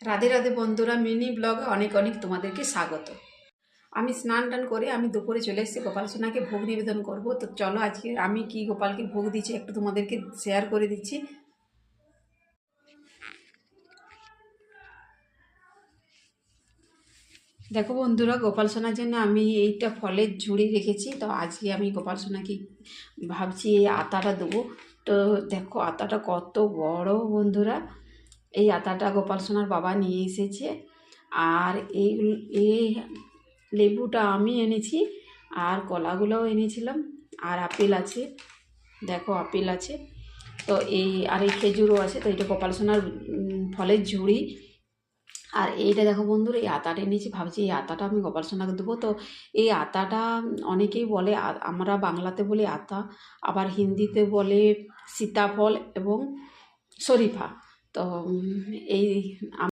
রাধে রাধে বন্ধুরা, মিনি ব্লগে অনেক অনেক তোমাদেরকে স্বাগত। আমি স্নান টান করে আমি দুপুরে চলে এসেছি গোপাল সোনাকে ভোগ নিবেদন করব। তো চলো আজকে আমি কি গোপালকে ভোগ দিচ্ছি একটু তোমাদেরকে শেয়ার করে দিচ্ছি। দেখো বন্ধুরা, গোপাল সোনার জন্য আমি এইটা ফলের ঝুড়ি রেখেছি। তো আজকে আমি গোপাল সোনাকে ভাবছি এই আতাটা দেবো। তো দেখো আতাটা কত বড় বন্ধুরা। এই আতাটা গোপাল সোনার বাবা নিয়ে এসেছে। আর এই এই লেবুটা আমি এনেছি আর কলাগুলোও এনেছিলাম। আর আপেল আছে। দেখো আপেল আছে। তো এই আর এই খেজুরও আছে। তো এটা গোপাল সোনার ফলের ঝুড়ি। আর এইটা দেখো বন্ধুরা, এই আতাটা এনেছি। ভাবছি এই আতাটা আমি গোপাল সোনাকে দেবো। তো এই আতাটা অনেকেই বলে আমরা বাংলাতে বলি আতা। আবার হিন্দিতে বলে সীতাফল এবং শরীফা। তো এই